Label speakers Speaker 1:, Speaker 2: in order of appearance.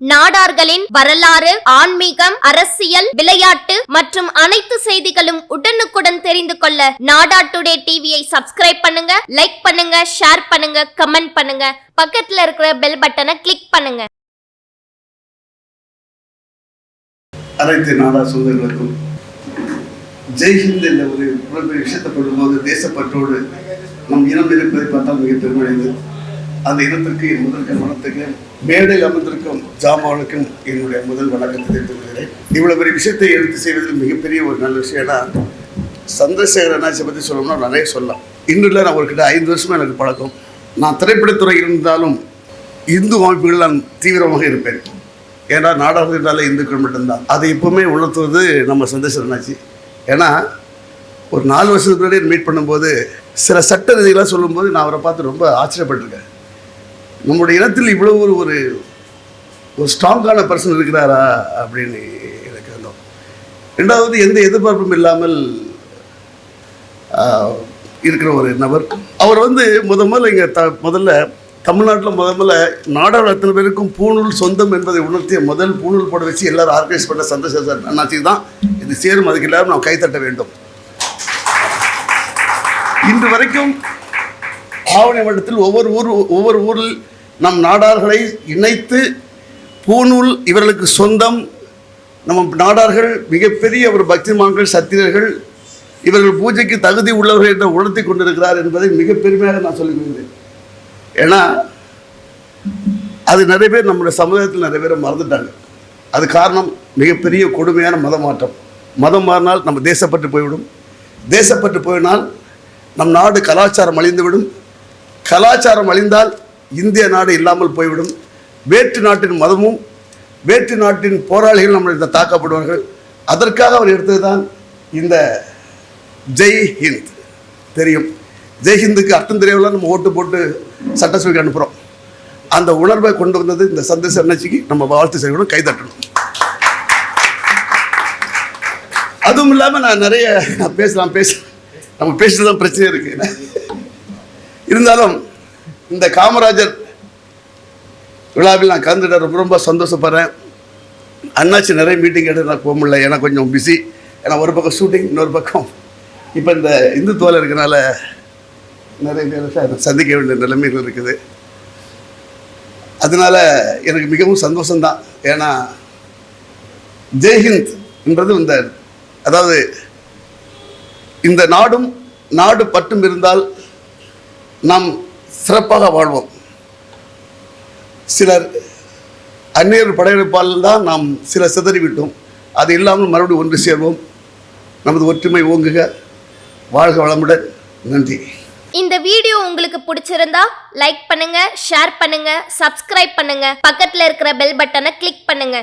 Speaker 1: நாடார்களின் வரலாறு ஆன்மீகம் அரசியல் விளையாட்டு மற்றும் அனைத்து செய்திகளும் உடனுக்குடன் தெரிந்து கொள்ள நாடா டுடே டிவியை சப்ஸ்கிரைப் பண்ணுங்க லைக் பண்ணுங்க ஷேர் பண்ணுங்க கமெண்ட் பண்ணுங்க. பக்கத்துல இருக்கிற பெல் பட்டனை கிளிக் பண்ணுங்க.
Speaker 2: அனைத்து நாடா சொந்தங்களுக்கும் ஜெய்ஹிந்த் என்ற ஒரு புலம்பெரிய விஷயத்தை படும்போது தேசப்பற்றோடு நம் இனம் இருப்பதை பார்த்தால் மிக பெருமடைந்து அந்த இனத்திற்கு என் முதல் கவனத்துக்கு மேடையில் அமர்ந்திருக்கும் ஜாமானுக்கும் என்னுடைய முதல் வணக்கத்தை தெரிவித்துக் கொள்கிறேன். இவ்வளோ பெரிய விஷயத்தை எடுத்து செய்வதில் மிகப்பெரிய ஒரு நல்ல விஷயம்னா சந்திரசேகர் அண்ணாச்சியை பற்றி சொல்லணும்னா நிறைய சொல்லலாம். இன்னும் இல்லை நான் அவர்கிட்ட ஐந்து வருஷமாக எனக்கு பழக்கம். நான் திரைப்படத்துறை இருந்தாலும் இந்து அமைப்புகள் நான் தீவிரமாக இருப்பேன். ஏன்னா நாடகம் என்றாலே இந்துக்கள் மட்டும்தான். அதை எப்போவுமே உணர்த்துவது நம்ம சந்தேஷம் என்னாச்சு ஏன்னா ஒரு நாலு வருஷத்துக்கு முன்னாடி மீட் பண்ணும்போது சில சட்ட ரீதிகளாக சொல்லும்போது நான் அவரை பார்த்து ரொம்ப ஆச்சரியப்பட்டிருக்கேன். நம்முடைய இனத்தில் இவ்வளவு ஒரு ஒரு ஒரு ஸ்ட்ராங்கான பர்சன் இருக்கிறாரா அப்படின்னு எனக்கு வந்தோம் ரெண்டாவது எந்த எதிர்பார்ப்பும் இல்லாமல் ஆஹ், இருக்கிற ஒரு நபர். அவர் வந்து முத முதல்ல இங்கே த முதல்ல தமிழ்நாட்டில் முத முதல்ல நாடாளு அத்தனை பேருக்கும் பூணூல் சொந்தம் என்பதை உணர்த்திய முதல் பூணூல் போட வச்சு எல்லாரும் ஆர்கனைஸ் பண்ண சந்தோஷம் சார் அண்ணாச்சி தான். இது சேரும் அதுக்கு எல்லாரும் நாம் கைத்தட்ட வேண்டும். இன்று வரைக்கும் ஆவணி வருடத்தில் ஒவ்வொரு ஊர் ஒவ்வொரு ஊரில் நம் நாடார்களை இணைத்து பூநூல் இவர்களுக்கு சொந்தம். நம்ம நாடார்கள் மிகப்பெரிய ஒரு பக்திமான்கள் சத்திரர்கள் இவர்கள் பூஜைக்கு தகுதி உள்ளவர்கள் என்று உணர்த்தி கொண்டிருக்கிறார் என்பதை மிக பெருமையாக நான் சொல்லிக்கொள்கிறேன். ஏன்னா அது நிறைய பேர் நம்முடைய சமுதாயத்தில் நிறைய பேரை மறந்துட்டாங்க. அது காரணம் மிகப்பெரிய கொடுமையான மத மாற்றம் மதம் மாறினால் நம்ம தேசப்பட்டு போய்விடும். தேசப்பட்டு போயினால் நம் நாடு கலாச்சாரம் அழிந்துவிடும். கலாச்சாரம் அழிந்தால் இந்திய நாடு இல்லாமல் போய்விடும். வேற்று நாட்டின் மதமும் வேற்று நாட்டின் போராளிகள் நம்மளை தாக்கப்படுவார்கள். அதற்காக அவர் எடுத்தது தான் இந்த ஜெய் ஹிந்த். தெரியும். ஜெய் ஹிந்துக்கு அர்த்தம் தெரியவில்லை நம்ம ஓட்டு போட்டு சட்டசபைக்கு அனுப்புகிறோம் அந்த உணர்வை கொண்டு வந்தது இந்த சந்தேஷ அண்ணாச்சிக்கு நம்ம வாழ்த்து செய்யணும் கைதட்டணும். அதுவும் இல்லாமல் நான் நிறைய நான் பேசலாம் பேச நம்ம பேசுறது தான் பிரச்சனை இருக்கு. இருந்தாலும் இந்த காமராஜர் விழாவில் நான் கலந்துட்ட ரொம்ப ரொம்ப சந்தோஷப்படுறேன். அண்ணாச்சி நிறைய மீட்டிங் எடுத்து நான் போக முடியல. ஏன்னா கொஞ்சம் பிஸி ஏன்னா ஒரு பக்கம் ஷூட்டிங் இன்னொரு பக்கம் இப்போ இந்த இந்துத்துவில் இருக்கிறனால நிறைய பேர் சந்திக்க வேண்டிய நிலைமைகள் இருக்குது. அதனால எனக்கு மிகவும் சந்தோஷம்தான். ஏன்னா ஜெய்ஹிந்த் என்றது இந்த அதாவது இந்த நாடும் நாடு பட்டும் இருந்தால் நாம் சிறப்பாக வாழ்வோம். சிலர் அந்நியர் படையெடுப்பால் தான் நாம் சில சிதறிவிட்டோம். அது இல்லாமல் மறுபடியும் ஒன்று சேர்வோம். நமது ஒற்றுமை ஓங்குக. வாழ்க வளமுடன். நன்றி.
Speaker 1: இந்த வீடியோ உங்களுக்கு பிடிச்சிருந்தா லைக் பண்ணுங்க ஷேர் பண்ணுங்க சப்ஸ்கிரைப் பண்ணுங்க. பக்கத்துல இருக்கிற பெல் பட்டனை கிளிக் பண்ணுங்க.